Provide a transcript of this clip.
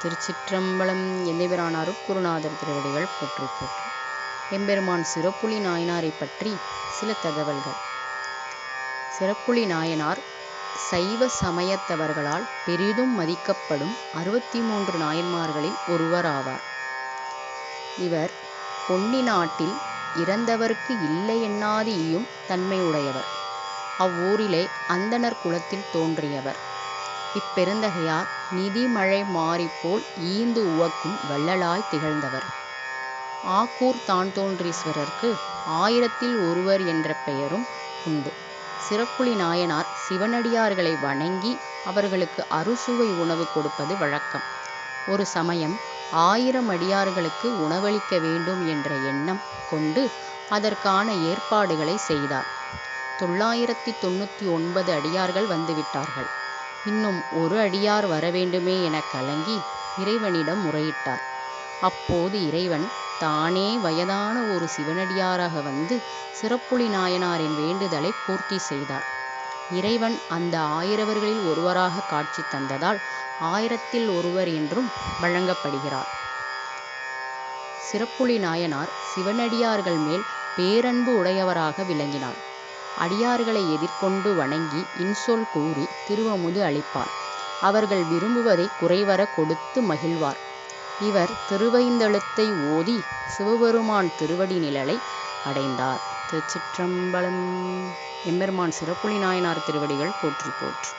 திருச்சிற்றம்பலம் எந்தைபிரான் அருட்குருநாதர் திருவடிகள் போற்றி போற்றி. எம்பெருமான் சிறப்புலி நாயனாரை பற்றி சில தகவல்கள். சிறப்புலி நாயனார் சைவ சமயத்தவர்களால் பெரிதும் மதிக்கப்படும் அறுபத்தி மூன்று நாயன்மார்களில் ஒருவராவார். இவர் பொன்னி நாட்டில் இறந்தவர்க்கு இல்லை எண்ணாது ஈயும் அவ்வூரிலே அந்தணர் குலத்தில் தோன்றியவர். இப்பெருந்தகையார் நிதிமழை மாறிப்போல் ஈந்து உவக்கும் வள்ளலாய் திகழ்ந்தவர். ஆக்கூர் தான்தோன்றீஸ்வரருக்கு ஆயிரத்தில் ஒருவர் என்ற பெயரும் உண்டு. சிறப்புலி நாயனார் சிவனடியார்களை வணங்கி அவர்களுக்கு அறுசுவை உணவு கொடுப்பது வழக்கம். ஒரு சமயம் ஆயிரம் அடியார்களுக்கு உணவளிக்க வேண்டும் என்ற எண்ணம் கொண்டு அதற்கான ஏற்பாடுகளை செய்தார். தொள்ளாயிரத்தி தொண்ணூற்றி ஒன்பது அடியார்கள் வந்துவிட்டார்கள் இன்னும் ஒரு அடியார் வரவேண்டுமே என கலங்கி இறைவனிடம் முறையிட்டார். அப்போது இறைவன் தானே வயதான ஒரு சிவனடியாராக வந்து சிறப்புலி நாயனாரின் வேண்டுதலை பூர்த்தி செய்தார். இறைவன் அந்த ஆயிரவர்களில் ஒருவராக காட்சி தந்ததால் ஆயிரத்தில் ஒருவர் என்றும் வழங்கப்படுகிறார். சிறப்புலி நாயனார் சிவனடியார்கள் மேல் பேரன்பு உடையவராக விளங்கினார் அடியார்களை எதிர்கொண்டு வணங்கி இன்சொல் கூறி திருவமுது அளிப்பார். அவர்கள் விரும்புவதை குறைவர கொடுத்து மகிழ்வார். இவர் திருவைந்தெழுத்தை ஓதி சிவபெருமான் திருவடி நிழலை அடைந்தார். திருச்சிற்றம்பலம் எம்பெருமான் சிறப்புலி நாயனார் திருவடிகள் போற்றி போற்றி.